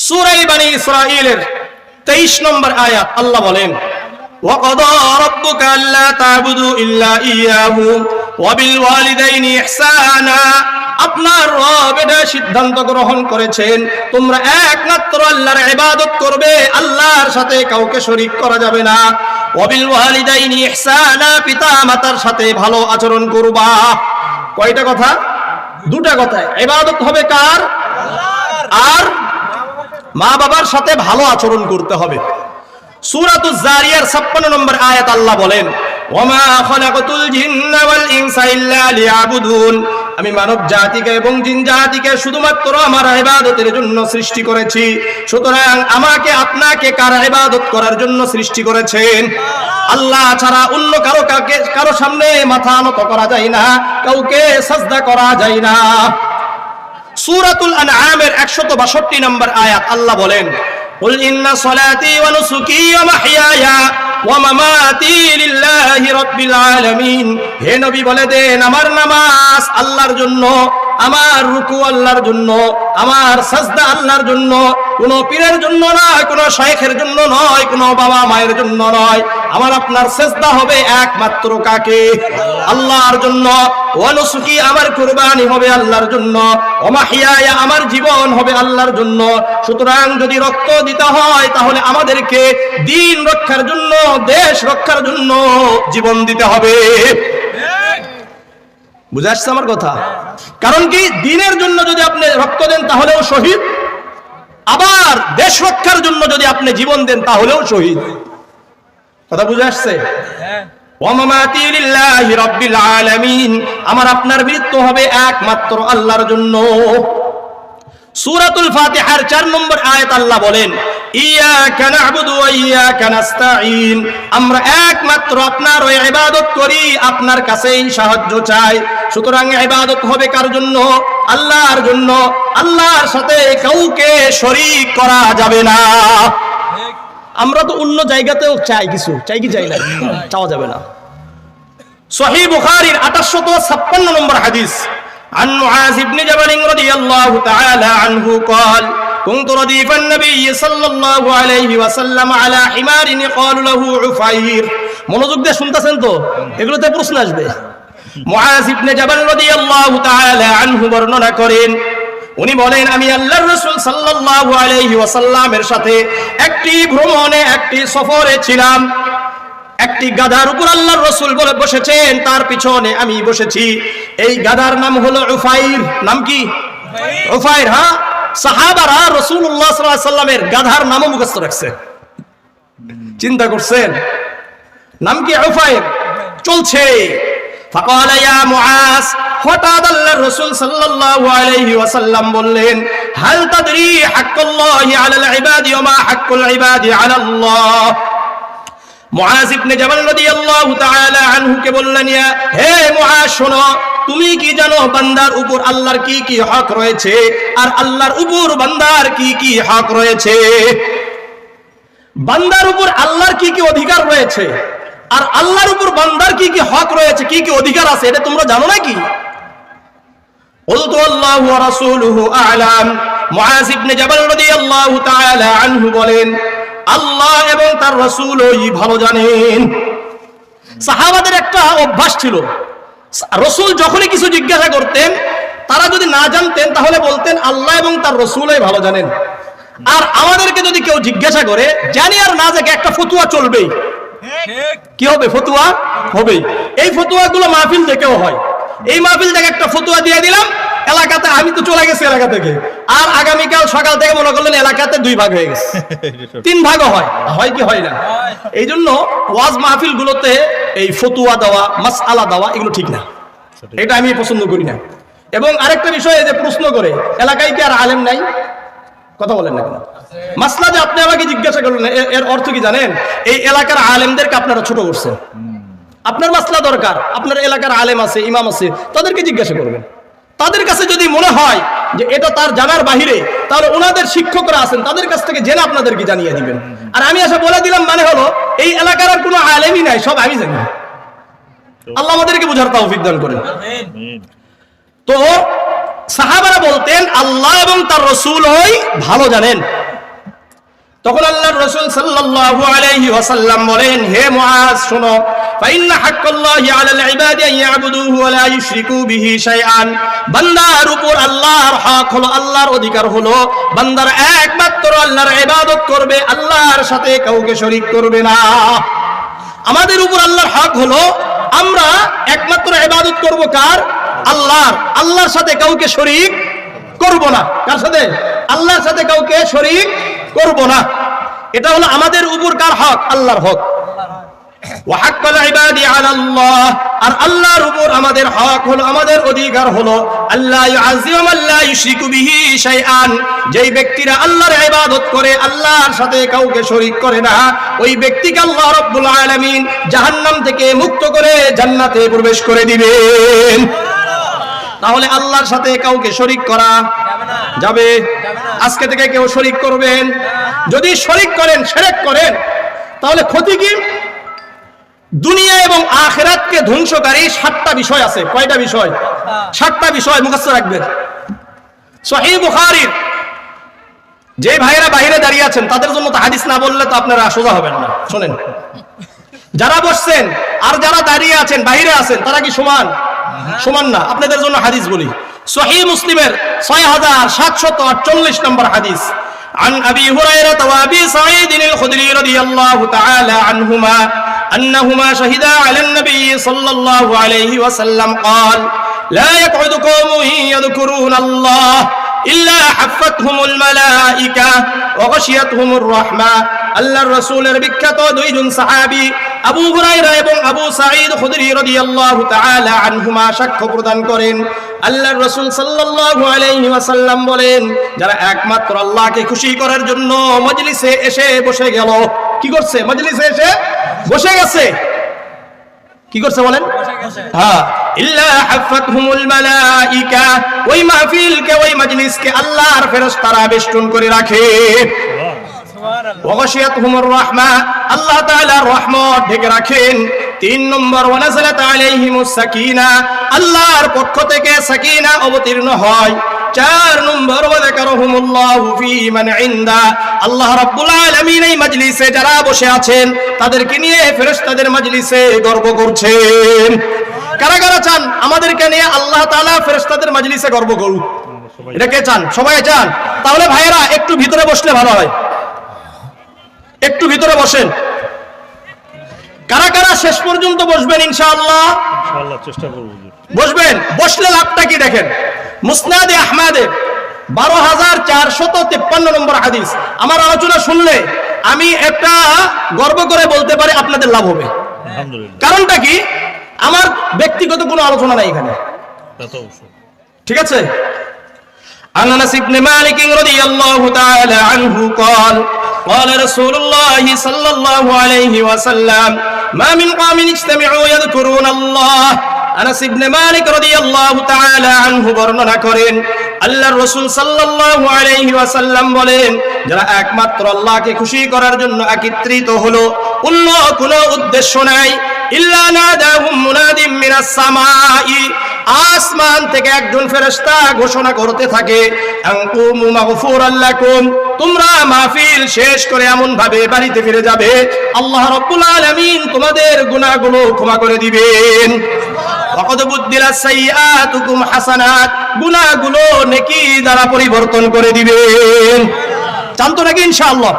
সুরাই বানি ইসরাইলের তেইশ নম্বর আয়াত আল্লাহ বলেন وقضى ربك ألا تعبدوا إلا إياه وبالوالدين إحسانا আপনার রব এটা সিদ্ধান্ত গ্রহণ করেছেন তোমরা একমাত্র আল্লাহর ইবাদত করবে আল্লাহর সাথে কাউকে শরীক করা যাবে না ওয়াবিল ওয়ালিদাইনি ইহসানা পিতা মাতার সাথে ভালো আচরণ করবা কয়টা কথা দুটা কথা ইবাদত হবে কার আর মা বাবার সাথে ভালো আচরণ করতে হবে। সূরাতুজ জারিয়ার 56 নম্বর আয়াত আল্লাহ বলেন আমি মানব জাতিকে এবং জিন জাতিকে শুধুমাত্র আমার ইবাদতের জন্য সৃষ্টি করেছি। সুতরাং আমাকে আপনাকে কার ইবাদত করার জন্য সৃষ্টি করেছেন? আল্লাহ ছাড়া অন্য কারও কাকে কারও সামনে মাথা নত করা যায় না, কাউকে সাজদা করা যায় না। সূরাতুল আনআমের 162 নম্বর আয়াত আল্লাহ বলেন قل إن صلاتي ونسكي ومحياي ومماتي لله رب العالمين হে নবী বলে দেন আমার নামাজ আল্লাহর জন্য আমার রুকু আল্লাহর জন্য আমার সাজদা আল্লাহর জন্য কোন পীরের জন্য নয়, কোন শেখের জন্য নয়, কোন বাবা মায়ের জন্য নয়। আমার আপনার সেজদা হবে একমাত্র কাকে? আল্লাহর জন্য। ওয়ানুসুকি আমার কুরবানি হবে আল্লাহর জন্য। ওমাহিয়ায়া আমার জীবন হবে আল্লাহর জন্য। সুতরাং যদি রক্ত দিতে হয়, তাহলে আমাদেরকে দিন রক্ষার জন্য, দেশ রক্ষার জন্য জীবন দিতে হবে। বুঝে আসছে আমার কথা? কারণ কি, দিনের জন্য যদি আপনি রক্ত দেন, তাহলেও শহীদ। আবার দেশ রক্ষার জন্য যদি আপনি জীবন দেন তাহলেও শহীদ। কথা বুঝে আসছে? আলামিন। আমার আপনার মৃত্যু হবে একমাত্র আল্লাহর জন্য। সূরাতুল ফাতিহার 4 নম্বর আয়াত আল্লাহ বলেন আমরা একমাত্র আপনার ওই ইবাদত করি আপনার কাছেই সাহায্য চাই। সুতরাং ইবাদত হবে কার জন্য? আল্লাহর জন্য। আল্লাহর সাথে কাউকে শরীক করা যাবে না আমরা তো অন্য জায়গাতেও চাই কিছু চাই কি চাই না চাওয়া যাবে না সহি বুখারীর 856 নম্বর হাদিস عن معاذ بن جبل رضي الله تعالى عنه قال كنت رديف النبي صلى الله عليه وسلم على حمار يقال له عفير মনোযোগ দিয়ে শুনতেছেন তো এগুলোতে প্রশ্ন আসবে মুআজ ইবনে জাবাল রাদিয়াল্লাহু তাআলা আনহু বর্ণনা করেন উনি বলেন আমি আল্লাহর রাসূল সাল্লাল্লাহু আলাইহি ওয়াসাল্লামের সাথে একটি ভ্রমণে একটি সফরে ছিলাম। একটি গাধার উপর আল্লাহর রসুল বলে বসেছেন তার পিছনে আমি বসেছি। এই গাধার নাম হলো উফাইর। নাম কি? উফাইর। হ্যাঁ? সাহাবারা রসুল্লাহ সাল্লামের গাধার নামও মুখস্থ রাখছে। চিন্তা করছেন? নাম কি? উফাইর। চলছে। فقال يا معاذ হঠাৎ আল্লাহর রাসূল সাল্লাল্লাহু আলাইহি ওয়াসাল্লাম বললেন হাল তাদরি হাক্কুল্লাহি আলাল ইবাদি ওয়া মা হাক্কুল ইবাদি আলাল্লাহ মুআজ ইবনে জাবাল রাদিয়াল্লাহু তাআলা আনহু কে বললেন ইয়া হে মুআজ শোনো তুমি কি জানো বান্দার উপর আল্লাহর কি কি হক রয়েছে আর আল্লাহর উপর বান্দার কি কি হক রয়েছে বান্দার উপর আল্লাহর কি কি অধিকার রয়েছে আর আল্লাহর উপর বান্দার কি কি হক রয়েছে, কি কি অধিকার আছে, এটা তোমরা জানো নাকি? বলতো আল্লাহ আলাম। বলেন, আল্লাহ এবং তার ভালো জানেন। সাহাবাদের একটা অভ্যাস ছিল, রসুল যখনই কিছু জিজ্ঞাসা করতেন, তারা যদি না জানতেন, তাহলে বলতেন, আল্লাহ এবং তার রসুলই ভালো জানেন। আর আমাদেরকে যদি কেউ জিজ্ঞাসা করে, জানি আর না জাগে একটা ফতুয়া চলবেই। কি হবে ফতুয়া? হবেই। এই ফতুয়াগুলো মাহফিল থেকেও হয়। এই মাহফিল থেকে একটা ফতুয়া দিয়ে দিলাম এলাকাতে আমি তো চলে গেছি এলাকা থেকে। আর আগামীকাল সকাল থেকে মনে করলেন এলাকাতে দুই ভাগ হয়ে গেছে। তিন ভাগও হয় হয় কি হয় না? এই জন্য ওয়াজ মাহফিল গুলোতে এই ফতুয়া দেওয়া মাস আলা দেওয়া এগুলো ঠিক না। এটা আমি পছন্দ করি না। এবং আরেকটা বিষয় যে প্রশ্ন করে এলাকায় কি আর আলেম নাই? কথা বলেন না কেন? মাসলা যে আপনি আমাকে জিজ্ঞাসা করলেন এর- অর্থ কি জানেন? এই এলাকার আলেমদেরকে আপনারা ছোট করছেন আপনার মাসলা দরকার, আপনার এলাকার আলেম আছে, ইমাম আছে, তাদেরকে জিজ্ঞাসা করবেন। তাদের কাছে যদি মনে হয় যে এটা তার জানার বাহিরে, তাহলে ওনাদের শিক্ষকরা আছেন, তাদের কাছ থেকে জেনে আপনাদেরকে জানিয়ে দিবেন। আর আমি এসে বলে দিলাম মানে হলো, এই এলাকার আর কোনো আলেমই নাই, সব আমি জানি। আল্লাহ আমাদেরকে বুঝার তৌফিক দান করেন। তো সাহাবারা বলতেন, আল্লাহ এবং তার রসুল হই ভালো জানেন। তখন আল্লাহর রাসূল সাল্লাল্লাহু আলাইহি ওয়াসাল্লাম বলেন, হে মুআজ, শোনো হাক্কাল্লাহি আলাল ইবাদি আন ইয়াবুদুহু ওয়া লা ইউশরিকু বিহি শাইআন। বান্দার উপর আল্লাহর হক হলো, আল্লাহর অধিকার হলো, বান্দার একমাত্র আল্লাহর ইবাদত করবে, আল্লাহর সাথে কাউকে শরীক করবে না। আমাদের উপর আল্লাহর হক হলো, আমরা একমাত্র ইবাদত করব কার? আল্লাহর। আল্লাহর সাথে কাউকে শরীক করব না। কার সাথে? আল্লাহর সাথে কাউকে শরীক করব না। এটা হলো আমাদের উপর কার হক, আল্লাহর হক। আর আল্লাহর উপর আমাদের হক হলো, আমাদের অধিকার হলো আল্লাহ ব্যক্তিরা আল্লাহর ইবাদত করে, আল্লাহর সাথে কাউকে শরীক করে না, ওই ব্যক্তিকে আল্লাহ রাব্বুল জাহান্নাম থেকে মুক্ত করে জান্নাতে প্রবেশ করে দিবেন। তাহলে আল্লাহর সাথে কাউকে শরীক করা যাবে। আজকে থেকে কেউ শরীক করবেন। যদি শরীক করেন, সেরেক করেন, তাহলে ক্ষতি কি? দুনিয়া এবং আখেরাতকে ধ্বংসকারী সাতটা বিষয় আছে। কয়টা বিষয়? সাতটা বিষয় মুখস্থ রাখবেন। যে ভাইয়েরা বাইরে দাঁড়িয়ে আছেন, তাদের জন্য তো হাদিস না বললে তো আপনারা সোজা হবেন না। শোনেন। যারা বসছেন আর যারা দাঁড়িয়ে আছেন, বাইরে আছেন, তারা কি সমান? সমান না। আপনাদের জন্য হাদিস বলি। সহি মুসলিমের ছয় হাজার সাতশত আটচল্লিশ নম্বর হাদিস عن أبي هريرة وأبي سعيد الخدري رضي الله تعالى عنهما أنهما شهدا على النبي صلى الله عليه وسلم قال لا يقعد قوم يذكرون الله إلا حفتهم الملائكة وغشيتهم الرحمة আল্লাহর রাসূলের বিখ্যাত দুইজন সাহাবী আবু হুরায়রা এবং আবু সাঈদ খুদরি রাদিয়াল্লাহু তাআলা আনহুমা সাক্ষ্য প্রদান করেন আল্লাহর রাসূল সাল্লাল্লাহু আলাইহি ওয়াসাল্লাম বলেন যারা একমাত্র আল্লাহকে খুশি করার জন্য মজলিসে এসে বসে গেল। কি করছে? মজলিসে এসে বসে গেছে। কি করছে বলেন? হ্যাঁ। ইল্লা হাফাতহুমুল মালাইকা ওই মাহফিলকে ওই মজলিসকে আল্লাহর ফেরেশতারা বেষ্টন করে রাখে। ওয়াগশিয়াতহুমুর রাহমা আল্লাহ তাআলা রহমত ঢেকে রাখেন। তিন নম্বর আল্লাহর পক্ষ থেকে সাকিনা অবতীর্ণ হয়। চার নম্বর আল্লাহ রাব্বুল আলামিন এই মজলিসে যারা বসে আছেন, তাদেরকে নিয়ে ফেরেশতাদের মজলিসে গর্ব করছেন। কারা কারা চান? আমাদেরকে নিয়ে আল্লাহ তাআলা ফেরেশতাদের মজলিসে গর্ব করুক। এটা কে চান? সবাই চান? তাহলে ভাইয়েরা, একটু ভিতরে বসলে ভালো হয়। একটু ভিতরে বসেন। কারা কারা শেষ পর্যন্ত বসবেন ইনশাআল্লাহ ইনশাআল্লাহ চেষ্টা করবো হুজুর। বসবেন বসলে লাভটা কি দেখেন মুসনাদে আহমাদে বারো হাজার চারশত তেপ্পান্ন নম্বর হাদিস আমার আলোচনা শুনলে আমি একটা গর্ব করে বলতে পারি আপনাদের লাভ হবে আলহামদুলিল্লাহ কারণটা কি আমার ব্যক্তিগত কোনো আলোচনা নাই এখানে তা তো অবশ্যই ঠিক আছে عن انس بن مالك رضي الله تعالى عنه قال قال رسول الله صلى الله عليه وسلم ما من قوم اجتمعوا يذكرون الله আনাস ইবনে মালিক রাদিয়াল্লাহু তাআলা আনহু বর্ণনা করেন আল্লাহর রাসূল সাল্লাল্লাহু আলাইহি ওয়াসাল্লাম বলেন যারা একমাত্র আল্লাহকে খুশি করার জন্য একত্রিত হলো অন্য কোনো উদ্দেশ্য নাই ইল্লা নাদাহুম মুনাদিম মিনাস সামাই আসমান থেকে একজন ফেরেশতা ঘোষণা করতে থাকে তোমরা মাহফিল শেষ করে এমন ভাবে বাড়িতে ফিরে যাবে। আল্লাহ রাব্বুল আলামিন তোমাদের গুনাহগুলো ক্ষমা করে দিবেন। গুনাহগুলো নেকি দ্বারা পরিবর্তন করে দিবেন। জানতো নাকি ইনশাআল্লাহ?